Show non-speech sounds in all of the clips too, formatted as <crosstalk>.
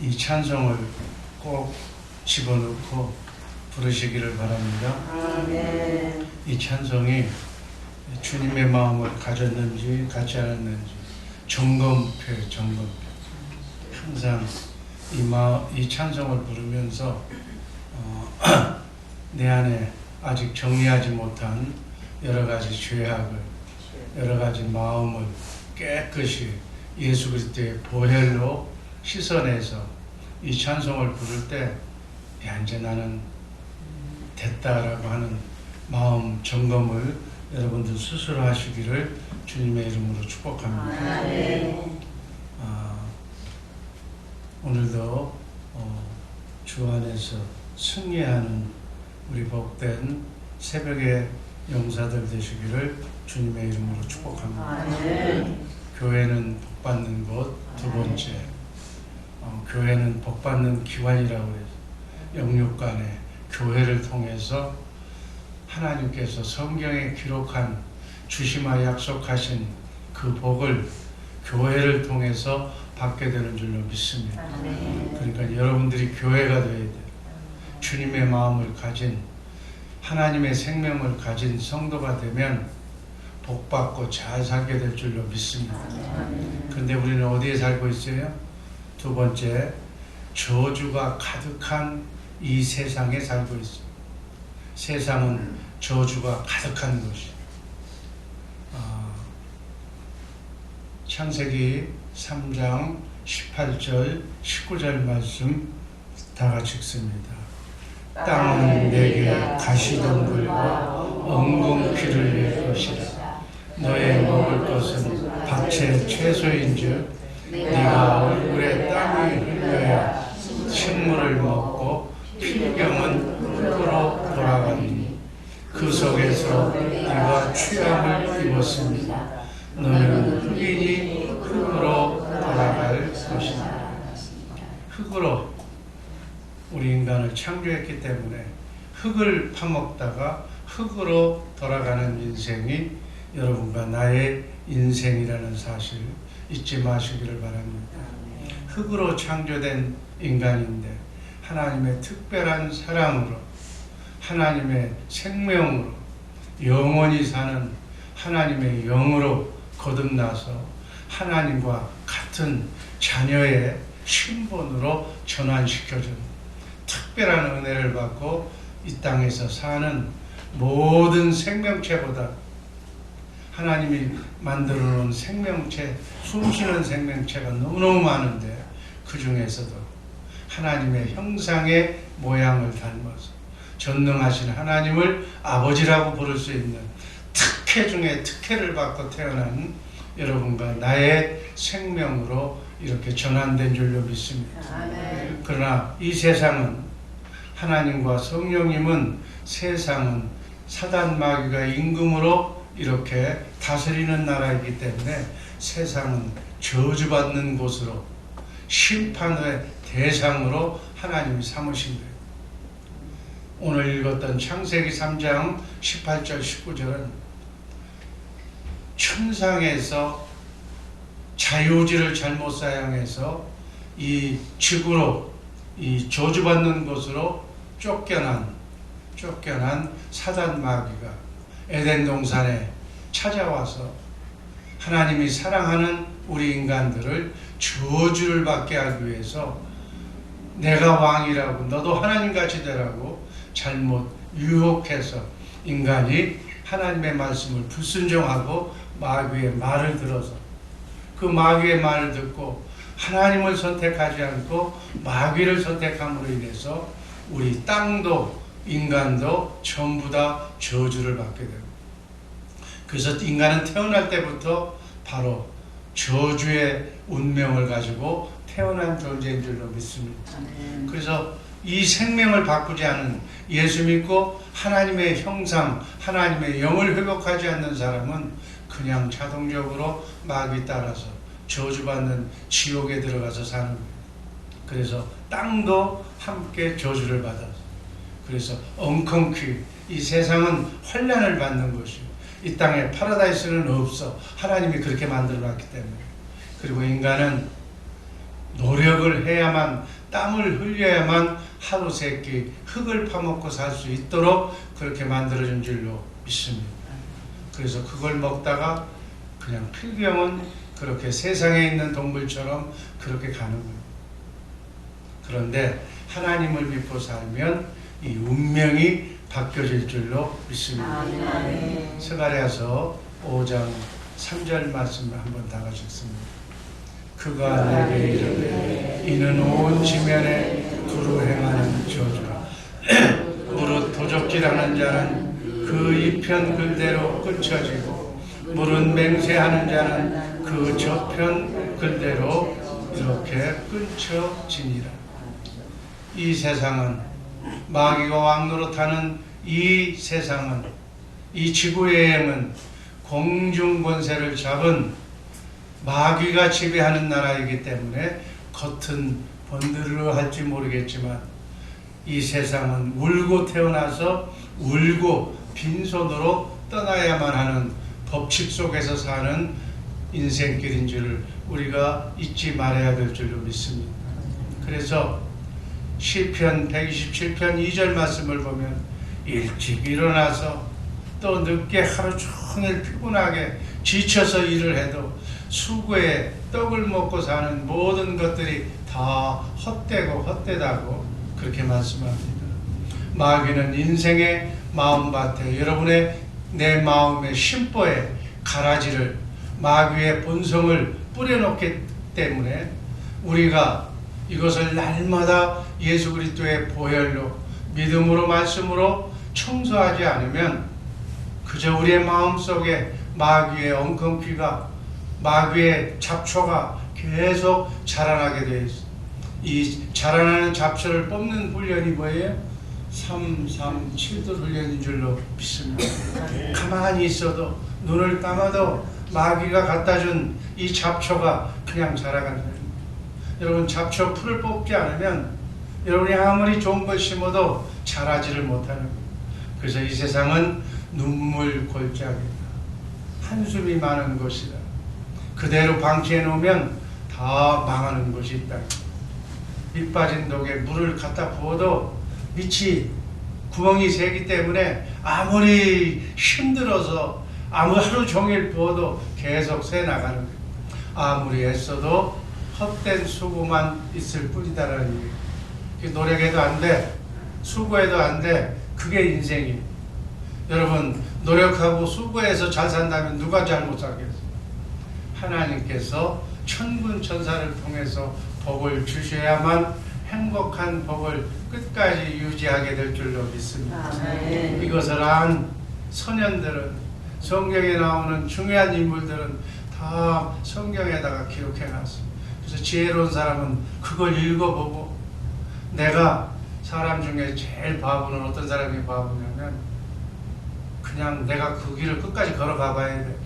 이 찬송을 꼭 집어넣고 부르시기를 바랍니다. 아멘. 이 찬송이 주님의 마음을 가졌는지 갖지 않았는지 점검표 점검표 항상 이, 마, 이 찬송을 부르면서 어, <clears throat> 내 안에 아직 정리하지 못한 여러 가지 죄악을 여러 가지 마음을 깨끗이 예수 그리스도의 보혈로 씻어내서 이 찬송을 부를 때 야, 이제 나는 됐다라고 하는 마음 점검을 여러분들 스스로 하시기를 주님의 이름으로 축복합니다. 아멘. 아, 오늘도 어, 주 안에서 승리하는 우리 복된 새벽의 용사들 되시기를 주님의 이름으로 축복합니다. 아멘. 교회는 복받는 곳 두 번째 어, 교회는 복받는 기관이라고 해서 영육간에 교회를 통해서 하나님께서 성경에 기록한 주시마 약속하신 그 복을 교회를 통해서 받게 되는 줄로 믿습니다. 그러니까 여러분들이 교회가 되어야 돼요. 주님의 마음을 가진 하나님의 생명을 가진 성도가 되면 복받고 잘 살게 될 줄로 믿습니다. 그런데 우리는 어디에 살고 있어요? 두 번째, 저주가 가득한 이 세상에 살고 있어요. 세상은 저주가 가득한 곳이. 아, 창세기 3장 18절, 19절 말씀 다 같이 읽습니다. 땅은 내게 가시덤불과 엉겅퀴를 낼 것이라. 너의 먹을 것은 밭의 채소인즉 네가 얼굴에 땀이 흘려야 식물을 먹고 필경은 흙으로 돌아가니 그 속에서 네가 취함을 입었습니다. 너는 흑인이 흙으로 돌아갈 것이다. 흙으로 우리 인간을 창조했기 때문에 흙을 파먹다가 흙으로 돌아가는 인생이 여러분과 나의 인생이라는 사실 잊지 마시기를 바랍니다. 흙으로 창조된 인간인데 하나님의 특별한 사랑으로 하나님의 생명으로 영원히 사는 하나님의 영으로 거듭나서 하나님과 같은 자녀의 신분으로 전환시켜준 특별한 은혜를 받고 이 땅에서 사는 모든 생명체보다 하나님이 만들어 놓은 생명체, 숨쉬는 생명체가 너무너무 많은데 그 중에서도 하나님의 형상의 모양을 닮아서 전능하신 하나님을 아버지라고 부를 수 있는 특혜 중에 특혜를 받고 태어난 여러분과 나의 생명으로 이렇게 전환된 줄로 믿습니다. 아멘. 그러나 이 세상은 하나님과 성령님은 세상은 사단 마귀가 임금으로 이렇게 다스리는 나라이기 때문에 세상은 저주받는 곳으로 심판의 대상으로 하나님이 삼으신 거예요. 오늘 읽었던 창세기 3장 18절 19절은 천상에서 자유지를 잘못 사용해서 이 지구로 이 저주받는 곳으로 쫓겨난 쫓겨난 사단 마귀가 에덴 동산에 찾아와서 하나님이 사랑하는 우리 인간들을 저주를 받게 하기 위해서 내가 왕이라고 너도 하나님 같이 되라고 잘못 유혹해서 인간이 하나님의 말씀을 불순종하고 마귀의 말을 들어서 그 마귀의 말을 듣고 하나님을 선택하지 않고 마귀를 선택함으로 인해서 우리 땅도 인간도 전부 다 저주를 받게 되고 그래서 인간은 태어날 때부터 바로 저주의 운명을 가지고 태어난 존재인 줄로 믿습니다. 그래서 이 생명을 바꾸지 않은 예수 믿고 하나님의 형상, 하나님의 영을 회복하지 않는 사람은 그냥 자동적으로 마귀 따라서 저주받는 지옥에 들어가서 사는 거예요. 그래서 땅도 함께 저주를 받아서 그래서 엉컹퀴 이 세상은 환란을 받는 것이요. 이 땅에 파라다이스는 없어. 하나님이 그렇게 만들어 놨기 때문에. 그리고 인간은 노력 노력을 해야만 땀을 흘려야만 하루 세끼 흙을 파먹고 살 수 있도록 그렇게 만들어진 줄로 믿습니다. 그래서 그걸 먹다가 그냥 필경은 그렇게 세상에 있는 동물처럼 그렇게 가는 거예요. 그런데 하나님을 믿고 살면 이 운명이 바뀌어질 줄로 믿습니다. 스가랴서 5장 3절 말씀을 한번 다 같이. 그가 내게 이르되 이는 온 지면에 두루 행하는 저주라 <clears throat> 무릇 도적질하는 자는 그 이편 글대로 끊쳐지고 무릇 맹세하는 자는 그 저편 글대로 이렇게 끊쳐지니라 이 세상은 마귀가 왕노릇하는 이 세상은 이 지구의 은 공중 권세를 잡은 마귀가 지배하는 나라이기 때문에 겉은 번들어 할지 모르겠지만 이 세상은 울고 태어나서 울고 빈손으로 떠나야만 하는 법칙 속에서 사는 인생길인 줄 우리가 잊지 말아야 될 줄로 믿습니다. 그래서 시편 127편 2절 말씀을 보면 일찍 일어나서 또 늦게 하루 종일 피곤하게 지쳐서 일을 해도 수고에 떡을 먹고 사는 모든 것들이 다 헛되고 헛되다고 그렇게 말씀합니다. 마귀는 인생의 마음밭에 여러분의 내 마음의 심보에 가라지를 마귀의 본성을 뿌려놓기 때문에 우리가 이것을 날마다 예수 그리스도의 보혈로 믿음으로 말씀으로 청소하지 않으면 그저 우리의 마음속에 마귀의 엉겅퀴가 마귀의 잡초가 계속 자라나게 되어 있어. 이 자라나는 잡초를 뽑는 훈련이 뭐예요? 3, 3, 7도 훈련인 줄로 믿습니다. 가만히 있어도 눈을 감아도 마귀가 갖다 준 이 잡초가 그냥 거예요. 여러분 잡초 풀을 뽑지 않으면 여러분이 아무리 좋은 걸 심어도 자라지를 못하는 거예요. 그래서 이 세상은 눈물 골짜기다. 한숨이 많은 곳이다. 그대로 방치해 놓으면 다 망하는 곳이 있다. 밑 빠진 독에 물을 갖다 부어도 밑이 구멍이 새기 때문에 아무리 힘들어서 아무 하루 종일 부어도 계속 새 나가는 거예요. 아무리 애써도 헛된 수고만 있을 뿐이다라는. 그 노력해도 안 돼. 수고해도 안 돼. 그게 인생이에요. 여러분 노력하고 수고해서 잘 산다면 누가 잘못 살겠어요? 하나님께서 천군 천사를 통해서 복을 주셔야만 행복한 복을 끝까지 유지하게 될 줄로 믿습니다. 아멘. 이것을 안 선현들은 성경에 나오는 중요한 인물들은 다 성경에다가 기록해 놨어요. 그래서 지혜로운 사람은 그걸 읽어보고 내가 사람 중에 제일 바보는 어떤 사람이 바보냐면 그냥 내가 그 길을 끝까지 걸어가 봐야 돼.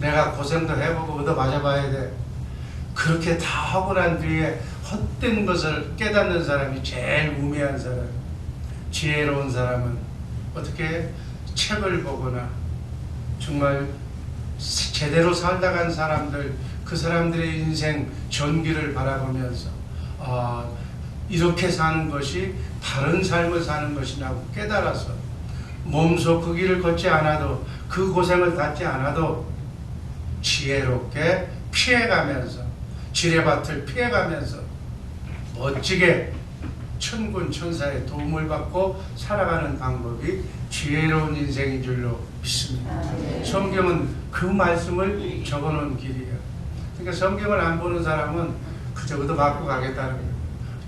내가 고생도 해보고 얻어 맞아봐야 돼. 그렇게 다 하고 난 뒤에 헛된 것을 깨닫는 사람이 제일 우매한 사람. 지혜로운 사람은 어떻게 책을 보거나 정말 제대로 살다 간 사람들 그 사람들의 인생 전기를 바라보면서 아 이렇게 사는 것이 다른 삶을 사는 것이라고 깨달아서 몸소 그 길을 걷지 않아도 그 고생을 갖지 않아도 지혜롭게 피해가면서 지뢰밭을 피해가면서 멋지게 천군 천사의 도움을 받고 살아가는 방법이 지혜로운 인생인 줄로 믿습니다. 성경은 그 말씀을 적어놓은 길이에요. 그러니까 성경을 안 보는 사람은 그저 얻어 맞고 가겠다는 거예요.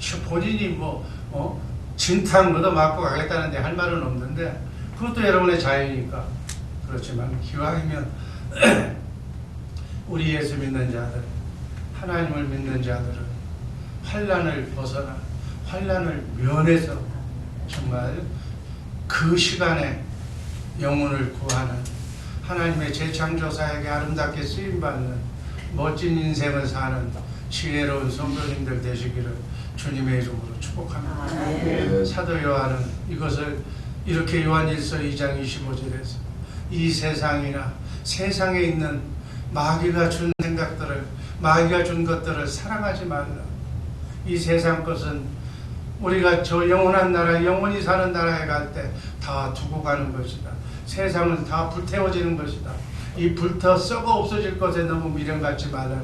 저 본인이 뭐 어? 진탕 얻어 맞고 가겠다는데 할 말은 없는데 그것도 여러분의 자유니까 그렇지만 기왕이면 <clears throat> 우리 예수 믿는 자들 하나님을 믿는 자들은 환란을 벗어나 환란을 면해서 정말 그 시간에 영혼을 구하는 하나님의 재창조사에게 아름답게 쓰임 받는 멋진 인생을 사는 지혜로운 성도님들 되시기를 주님의 이름으로 축복합니다. 아멘. 사도 요한은 이것을 이렇게 요한일서 2장 25절에서 이 세상이나 세상에 있는 마귀가 준 생각들을 마귀가 준 것들을 사랑하지 말라. 이 세상 것은 우리가 저 영원한 나라, 영원히 사는 나라에 갈 때 다 두고 가는 것이다. 세상은 다 불태워지는 것이다. 이 불터 썩어 없어질 것에 너무 미련 갖지 말아라.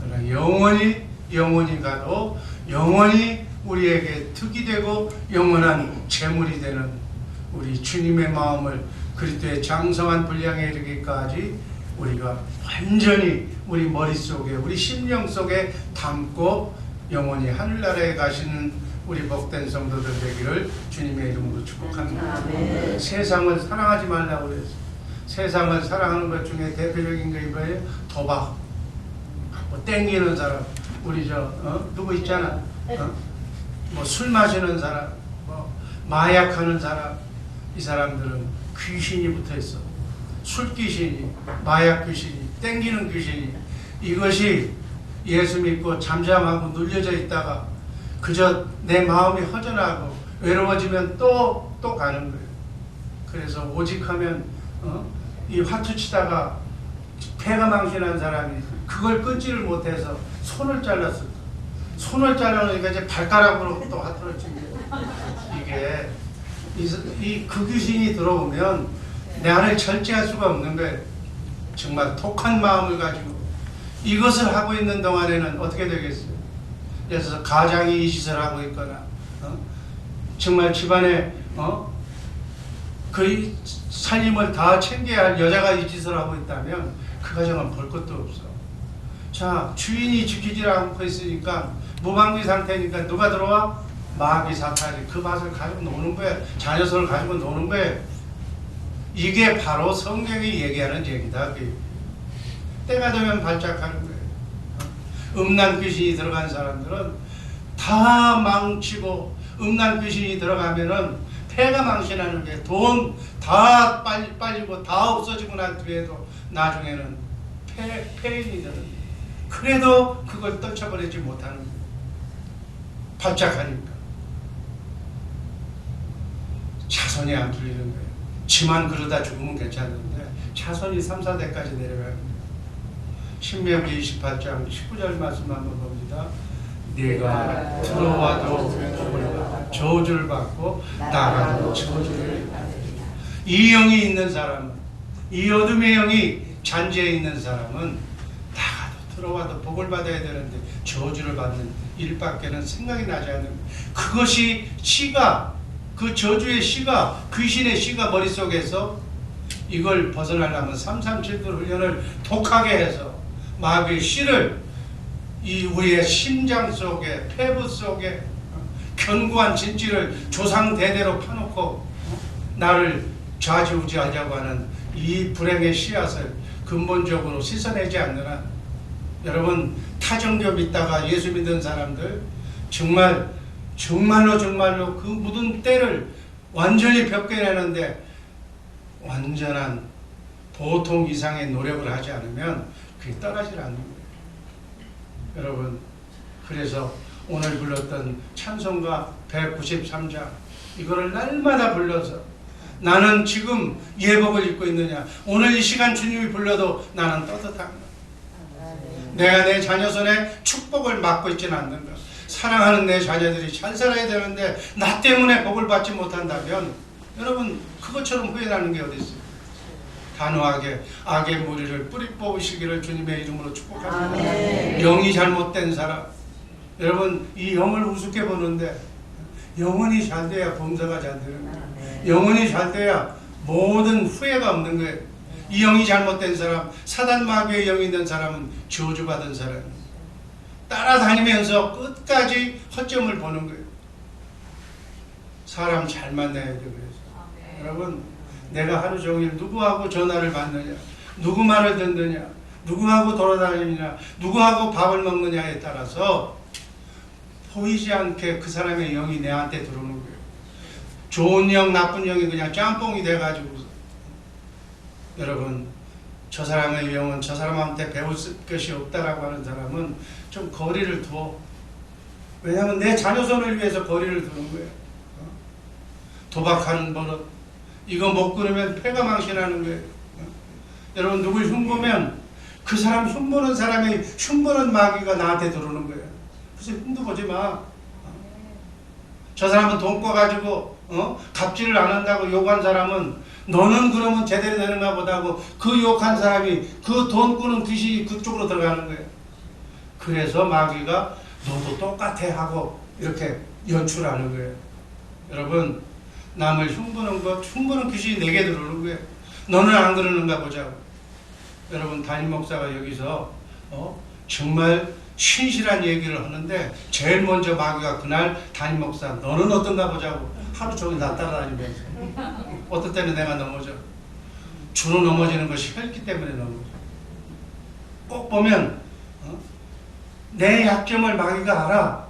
그러나 영원히 영원히 가도 영원히 우리에게 득이 되고 영원한 재물이 되는 우리 주님의 마음을 그리스도의 장성한 분량에 이르기까지 우리가 완전히 우리 머릿속에 우리 심령 속에 담고 영원히 하늘나라에 가시는 우리 복된 성도들 되기를 주님의 이름으로 축복합니다. 아멘. 세상을 사랑하지 말라고 그랬어. 세상을 사랑하는 것 중에 대표적인 게 뭐예요? 도박. 뭐 땡기는 사람. 우리 저 어? 누구 있잖아. 어? 뭐술 마시는 사람, 뭐 마약하는 사람. 이 사람들은 귀신이 붙어 있어. 술 귀신이, 마약 귀신이, 땡기는 귀신이. 이것이 예수 믿고 잠잠하고 눌려져 있다가 그저 내 마음이 허전하고 외로워지면 또 또 가는 거예요. 그래서 오직하면 어? 이 화투 치다가 폐가 망신한 사람이 그걸 끊지를 못해서 손을 거예요. 손을 잘라놓으니까 이제 발가락으로 또친 거예요. 이게 이그 귀신이 들어오면 내 안을 절제할 수가 없는 거예요. 정말 독한 마음을 가지고 이것을 하고 있는 동안에는 어떻게 되겠어요? 예를 들어서 가장이 이 짓을 하고 있거나 어? 정말 집안에 어? 그 살림을 다 챙겨야 할 여자가 이 짓을 하고 있다면 그 가정은 볼 것도 없어. 자 주인이 지키지 않고 있으니까 무방비 상태니까 누가 들어와? 마귀 사탄이 그 밭을 가지고 노는 거야. 자녀선을 가지고 노는 거야. 이게 바로 성경이 얘기하는 얘기다. 그 때가 되면 발작하는 거예요. 음란 귀신이 들어간 사람들은 다 망치고 음란 귀신이 들어가면은 폐가 망신하는 게 돈 다 빨리 빨리고 다 없어지고 난 뒤에도 나중에는 폐 폐인이 되는 거예요. 그래도 그걸 떨쳐버리지 못하는. 발작하니까 차선이 안 풀리는 거예요. 지만 그러다 죽으면 괜찮은데 차선이 3, 4대까지 내려가는 신명기 28장 19절 말씀 한번 봅니다. 네가 들어와도 저주를 받고 나가도 저주를 받으리라. 이 영이 있는 사람은 이 어둠의 영이 잔재에 있는 사람은 들어와도 복을 받아야 되는데 저주를 받는 일밖에는 생각이 나지 않는. 그것이 씨가 그 저주의 씨가 귀신의 씨가 머릿속에서 이걸 벗어나려면 337도 훈련을 독하게 해서 마귀의 씨를 이 우리의 심장 속에 폐부 속에 견고한 진지를 조상 대대로 파놓고 나를 좌지우지하려고 하는 이 불행의 씨앗을 근본적으로 씻어내지 않는 한 여러분 타종교 믿다가 예수 믿는 사람들 정말 정말로 정말로 그 묻은 때를 완전히 벗겨내는데 완전한 보통 이상의 노력을 하지 않으면 그게 떨어질 않는 거예요. 여러분 그래서 오늘 불렀던 찬송가 193장 이거를 날마다 불러서 나는 지금 예복을 입고 있느냐 오늘 이 시간 주님이 불러도 나는 떳떳한가 내가 내 자녀 손에 축복을 맡고 있지는 않는가 사랑하는 내 자녀들이 잘 살아야 되는데 나 때문에 복을 받지 못한다면 여러분 그것처럼 후회하는 게 어디 있어요? 단호하게 악의 무리를 뿌리 뽑으시기를 주님의 이름으로 축복합니다. 아멘. 영이 잘못된 사람. 여러분 이 영을 우습게 보는데 영혼이 잘 돼야 범사가 잘 되는 거예요. 영혼이 잘 돼야 모든 후회가 없는 거예요 이 영이 잘못된 사람 사단 마귀의 영이 있는 사람은 저주받은 사람이에요. 따라다니면서 끝까지 허점을 보는 거예요. 사람 잘 만나야 돼 그래서. 여러분 내가 하루 종일 누구하고 전화를 받느냐 누구 말을 듣느냐 누구하고 돌아다니느냐 누구하고 밥을 먹느냐에 따라서 보이지 않게 그 사람의 영이 내한테 들어오는 거예요. 좋은 영 나쁜 영이 그냥 짬뽕이 돼가지고 여러분 저 사람의 영은 저 사람한테 배울 것이 없다라고 하는 사람은 좀 거리를 둬 왜냐하면 내 자녀손을 위해서 거리를 두는 거예요 어? 도박하는 버릇 이거 못 끊으면 폐가 망신하는 거예요. 여러분 누굴 흉보면 그 사람 흉보는 사람이 흉보는 마귀가 나한테 들어오는 거예요. 그 그래서 힘도 보지 마. 저 사람은 돈 꿔가지고 어? 갚지를 안 한다고 욕한 사람은 너는 그러면 제대로 되는가 보다고 그 욕한 사람이 그 돈 꾸는 귀신이 그쪽으로 들어가는 거예요. 그래서 마귀가 너도 똑같아 하고 이렇게 연출하는 거예요. 여러분 남을 흉보는 것 흉보는 귀신이 내게 들어오는 거예요. 너는 안 그러는가 보자고. 여러분 담임 목사가 여기서 어? 정말 신실한 얘기를 하는데 제일 먼저 마귀가 그날 담임 목사 너는 어떤가 보자고 하루 종일 나 따라다니면서 어떨 때는 내가 넘어져 주로 넘어지는 것이 혈기 때문에 넘어져 꼭 보면 어? 내 약점을 마귀가 알아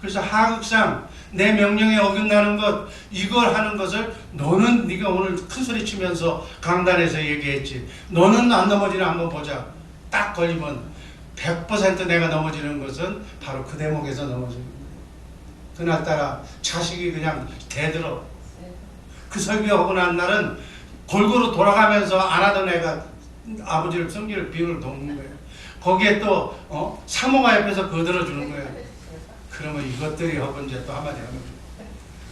그래서 하극상 내 명령에 어긋나는 것 이걸 하는 것을 너는 네가 오늘 큰 소리 치면서 강단에서 얘기했지 너는 안 넘어지나 한번 보자 딱 걸리면 100% 내가 넘어지는 것은 바로 그 대목에서 넘어지는 거예요. 그날따라 자식이 그냥 대들어. 그 설교하고 난 날은 골고루 돌아가면서 안 하던 애가 아버지를 성기를 비유를 돕는 거예요. 거기에 또 어? 사모가 옆에서 거들어 주는 거예요. 그러면 이것들이 하고 이제 또 한마디 하는.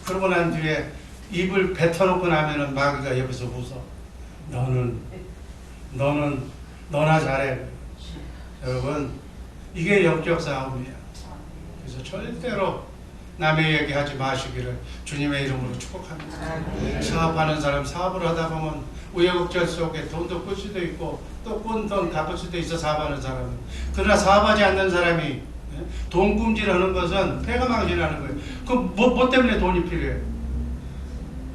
그러고 난 뒤에 입을 뱉어놓고 나면은 마귀가 옆에서 웃어. 너는 너는 너나 잘해. 여러분 이게 영적 싸움이야. 그래서 절대로 남의 얘기하지 마시기를 주님의 이름으로 축복합니다. 사업하는 사람 사업을 하다 보면 우여곡절 속에 돈도 끌 수도 있고 또꾼돈 갚을 수도 있어 사업하는 사람은 그러나 사업하지 않는 사람이 예? 돈 꿈질하는 것은 폐가 망신하는 거예요. 그뭐 뭐 때문에 돈이 필요해?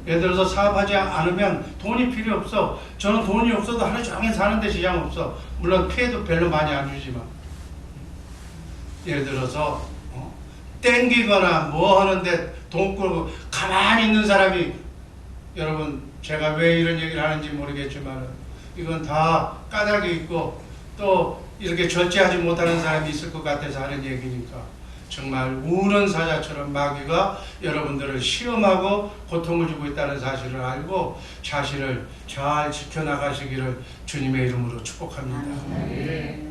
예를 들어서 사업하지 않으면 돈이 필요 없어. 저는 돈이 없어도 하루 종일 사는데 지장 없어. 물론 피해도 별로 많이 안 주지만. 예를 들어서 어? 땡기거나 뭐 하는데 돈 끌고 가만히 있는 사람이 여러분 제가 왜 이런 얘기를 하는지 모르겠지만 이건 다 까닭이 있고 또 이렇게 절제하지 못하는 사람이 있을 것 같아서 하는 얘기니까 정말 우는 사자처럼 마귀가 여러분들을 시험하고 고통을 주고 있다는 사실을 알고 자신을 잘 지켜나가시기를 주님의 이름으로 축복합니다.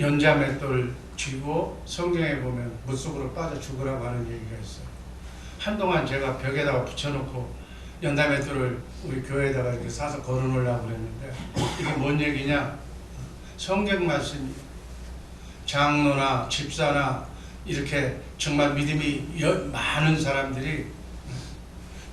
연자 맷돌 쥐고 성경에 보면 물속으로 빠져 죽으라고 하는 얘기가 있어요. 한동안 제가 벽에다가 붙여놓고 연자 맷돌을 우리 교회에다가 이렇게 사서 걸어놓으려고 그랬는데 이게 뭔 얘기냐? 성경 말씀이에요. 장로나 집사나 이렇게 정말 믿음이 여- 많은 사람들이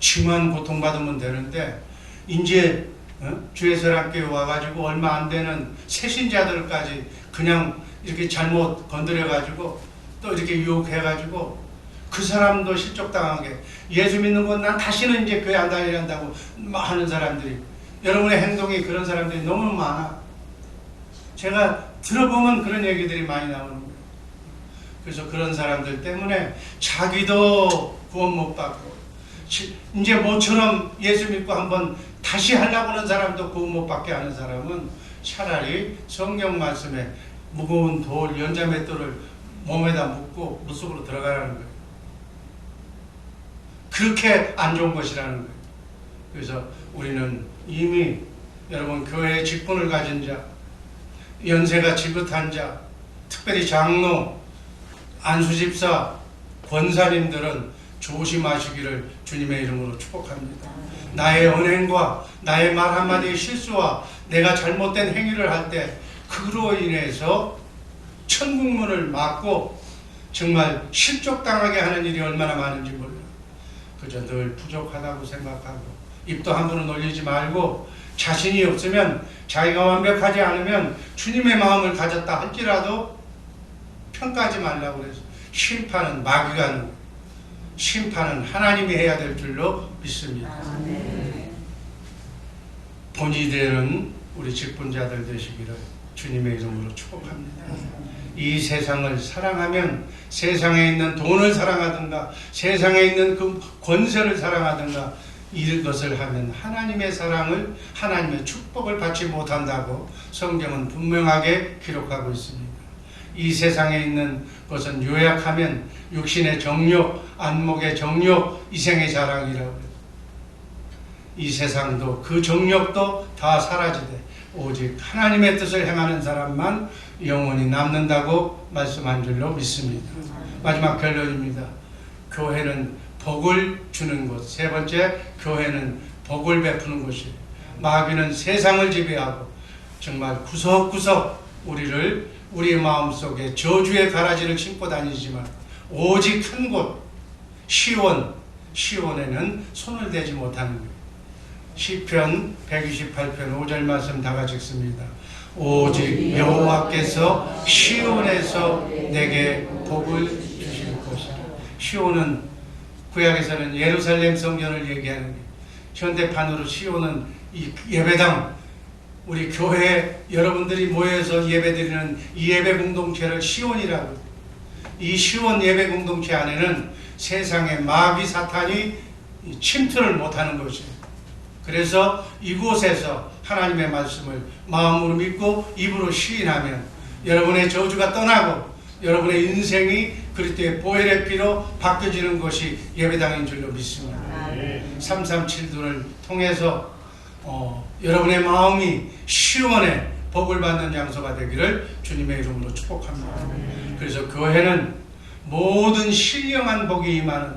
심한 고통받으면 되는데 이제 어? 주의사랑교회 와가지고 얼마 안 되는 새신자들까지 그냥 이렇게 잘못 건드려가지고 또 이렇게 유혹해가지고 그 사람도 실족당하게 예수 믿는 건 난 다시는 이제 교회 안 다니란다고 하는 사람들이 여러분의 행동이 그런 사람들이 너무 많아. 제가 들어보면 그런 얘기들이 많이 나오는 거예요. 그래서 그런 사람들 때문에 자기도 구원 못 받고 시- 이제 모처럼 예수 믿고 한번 다시 하려고 하는 사람도 구원 못 받게 하는 사람은 차라리 성경 말씀에 무거운 돌, 연자맷돌을 몸에다 묶고 물속으로 들어가라는 거예요. 그렇게 안 좋은 것이라는 거예요. 그래서 우리는 이미 여러분 교회의 직분을 가진 자, 연세가 지긋한 자, 특별히 장로, 안수집사, 권사님들은 조심하시기를 주님의 이름으로 축복합니다. 나의 언행과 나의 말 한마디의 실수와 내가 잘못된 행위를 할 때 그로 인해서 천국문을 막고 정말 실족당하게 하는 일이 얼마나 많은지 몰라요. 그저 늘 부족하다고 생각하고 입도 함부로 놀리지 말고 자신이 없으면 자기가 완벽하지 않으면 주님의 마음을 가졌다 할지라도 평가하지 말라고 그래서 심판은 마귀가 하는. 심판은 하나님이 해야 될 줄로 믿습니다. 본이 되는 우리 직분자들 되시기를 주님의 이름으로 축복합니다. 이 세상을 사랑하면 세상에 있는 돈을 사랑하든가 세상에 있는 그 권세를 사랑하든가 이것을 하면 하나님의 사랑을 하나님의 축복을 받지 못한다고 성경은 분명하게 기록하고 있습니다. 이 세상에 있는 것은 요약하면 육신의 정욕, 안목의 정욕, 이생의 자랑이라고 해요. 이 세상도 그 정욕도 다 사라지되 오직 하나님의 뜻을 행하는 사람만 영원히 남는다고 말씀한 줄로 믿습니다. 마지막 결론입니다. 교회는 복을 주는 곳. 세 번째, 교회는 복을 베푸는 곳이에요. 마귀는 세상을 지배하고 정말 구석구석 우리를 우리의 마음속에 저주의 가라지를 신고 다니지만 오직 한 곳, 시온, 시온에는 손을 대지 못하는 거예요. 시편 128편 5절 말씀 다 같이 읽습니다. 오직 여호와께서 시온에서 내게 복을 주실 것이다. 시온은 구약에서는 예루살렘 성전을 얘기하는. 현대판으로 시온은 이 예배당 우리 교회 여러분들이 모여서 예배드리는 이 예배 공동체를 시온이라고. 이 시온 예배 공동체 안에는 세상의 마귀 사탄이 침투를 못하는 것이에요. 그래서 이곳에서 하나님의 말씀을 마음으로 믿고 입으로 시인하면 여러분의 저주가 떠나고 여러분의 인생이 그리스도의 보혈의 피로 바뀌어지는 것이 예배당인 줄로 믿습니다. 아멘. 337도를 통해서 어, 여러분의 마음이 시원해 복을 받는 장소가 되기를 주님의 이름으로 축복합니다. 그래서 교회는 모든 신령한 복이 임하는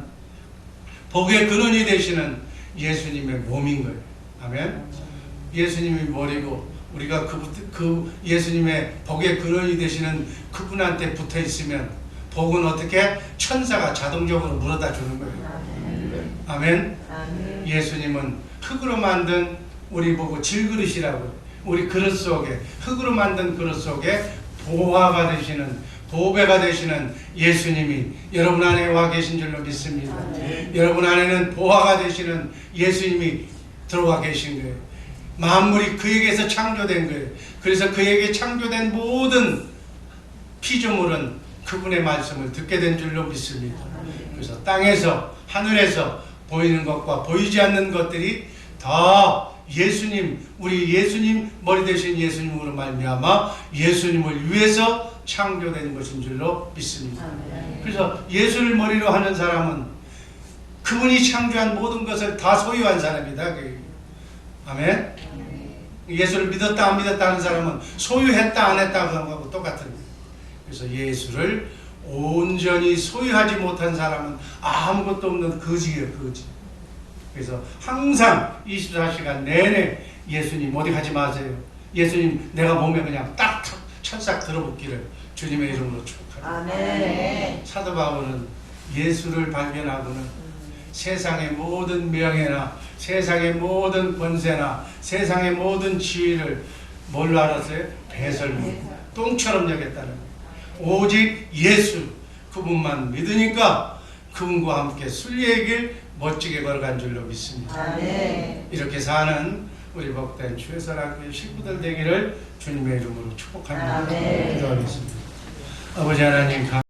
복의 근원이 되시는 예수님의 몸인 거예요. 아멘. 예수님이 머리고 우리가 그, 그 예수님의 복의 근원이 되시는 그분한테 붙어 있으면 복은 어떻게 천사가 자동적으로 물어다 주는 거예요. 아멘. 아멘. 예수님은 흙으로 만든 우리 보고 질그릇이라고 우리 그릇 속에 흙으로 만든 그릇 속에 보화가 되시는 보배가 되시는 예수님이 여러분 안에 와 계신 줄로 믿습니다. 여러분 안에는 보화가 되시는 예수님이 들어와 계신 거예요. 만물이 그에게서 창조된 거예요. 그래서 그에게 창조된 모든 피조물은 그분의 말씀을 듣게 된 줄로 믿습니다. 그래서 땅에서 하늘에서 보이는 것과 보이지 않는 것들이 다 예수님 우리 예수님 머리 대신 예수님으로 말미암아 예수님을 위해서 창조된 것인 줄로 믿습니다. 그래서 예수를 머리로 하는 사람은 그분이 창조한 모든 것을 다 소유한 사람이다. 그. 아멘. 예수를 믿었다 안 믿었다 하는 사람은 소유했다 안 했다 하는 거하고 똑같은 거예요. 그래서 예수를 온전히 소유하지 못한 사람은 아무것도 없는 거지예요, 거지. 그래서 항상 24시간 내내 예수님 어디 가지 마세요. 예수님 내가 몸에 그냥 딱 철싹 들어붙기를 주님의 이름으로 축복합니다. 아멘. 사도 바울은 예수를 발견하고는 세상의 모든 명예나 세상의 모든 권세나 세상의 모든 지위를 뭘로 알았어요? 배설물 똥처럼 여겼다는 거예요. 오직 예수 그분만 믿으니까 그분과 함께 순리의 길 멋지게 걸어간 줄로 믿습니다. 아멘. 이렇게 사는 우리 복된 최선학교의 식구들 되기를 주님의 이름으로 축복합니다. 아멘. 기도하겠습니다. 아버지 하나님 감